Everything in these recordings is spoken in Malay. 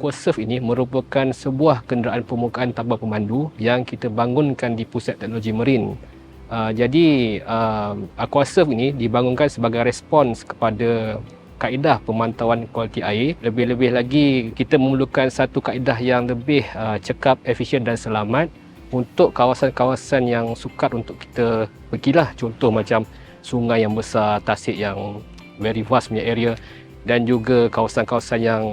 Aquasurf ini merupakan sebuah kenderaan permukaan tanpa pemandu yang kita bangunkan di Pusat Teknologi Marine. Uh, jadi uh, Aquasurf ini dibangunkan sebagai respons kepada kaedah pemantauan kualiti air. Lebih-lebih lagi kita memerlukan satu kaedah yang lebih uh, cekap, efisien dan selamat untuk kawasan-kawasan yang sukar untuk kita pergilah. Contoh macam sungai yang besar, tasik yang very vast punya area dan juga kawasan-kawasan yang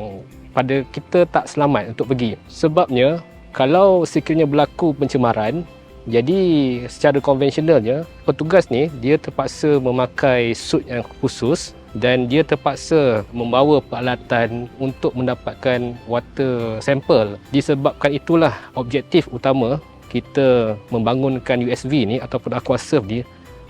pada kita tak selamat untuk pergi. Sebabnya kalau sekiranya berlaku pencemaran, jadi secara konvensionalnya petugas ni dia terpaksa memakai suit yang khusus dan dia terpaksa membawa peralatan untuk mendapatkan water sample. Disebabkan itulah objektif utama kita membangunkan USV ni ataupun Aquasurf ni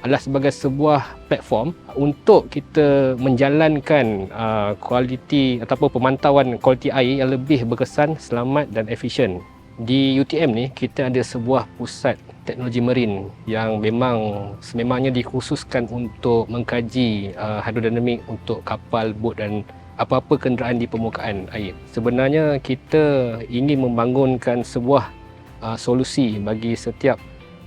adalah sebagai sebuah platform untuk kita menjalankan uh, kualiti ataupun pemantauan kualiti air yang lebih berkesan, selamat dan efisien. Di UTM ni kita ada sebuah pusat teknologi marine yang memang sememangnya dikhususkan untuk mengkaji uh, hidrodinamik untuk kapal, bot dan apa-apa kenderaan di permukaan air. Sebenarnya kita ingin membangunkan sebuah uh, solusi bagi setiap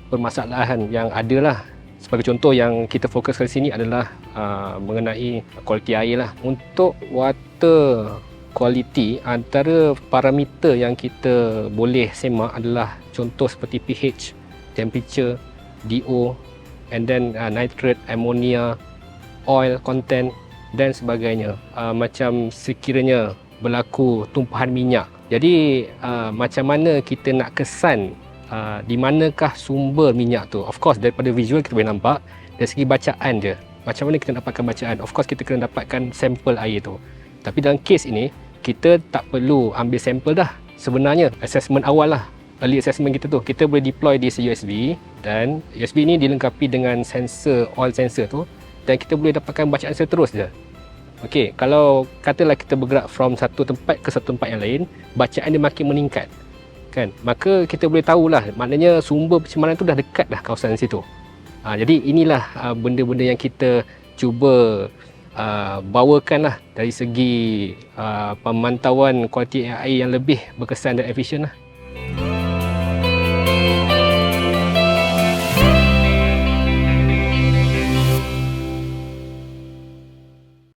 permasalahan yang ada lah. Sebagai contoh yang kita fokuskan di sini adalah uh, mengenai kualiti air lah. Untuk water quality antara parameter yang kita boleh semak adalah contoh seperti pH, temperature, DO, and then uh, nitrate, ammonia, oil content dan sebagainya. Uh, macam sekiranya berlaku tumpahan minyak. Jadi uh, macam mana kita nak kesan uh, di manakah sumber minyak tu? Of course daripada visual kita boleh nampak dari segi bacaan je. Macam mana kita dapatkan bacaan? Of course kita kena dapatkan sampel air tu. Tapi dalam kes ini kita tak perlu ambil sampel dah. Sebenarnya assessment awal lah early assessment kita tu kita boleh deploy di USB dan USB ni dilengkapi dengan sensor oil sensor tu dan kita boleh dapatkan bacaan seterus je Okey, kalau katalah kita bergerak from satu tempat ke satu tempat yang lain, bacaan dia makin meningkat. Kan? Maka kita boleh tahulah maknanya sumber pencemaran tu dah dekat dah kawasan situ. Ha, jadi inilah uh, benda-benda yang kita cuba uh, bawakan lah dari segi uh, pemantauan kualiti air yang lebih berkesan dan efisien lah.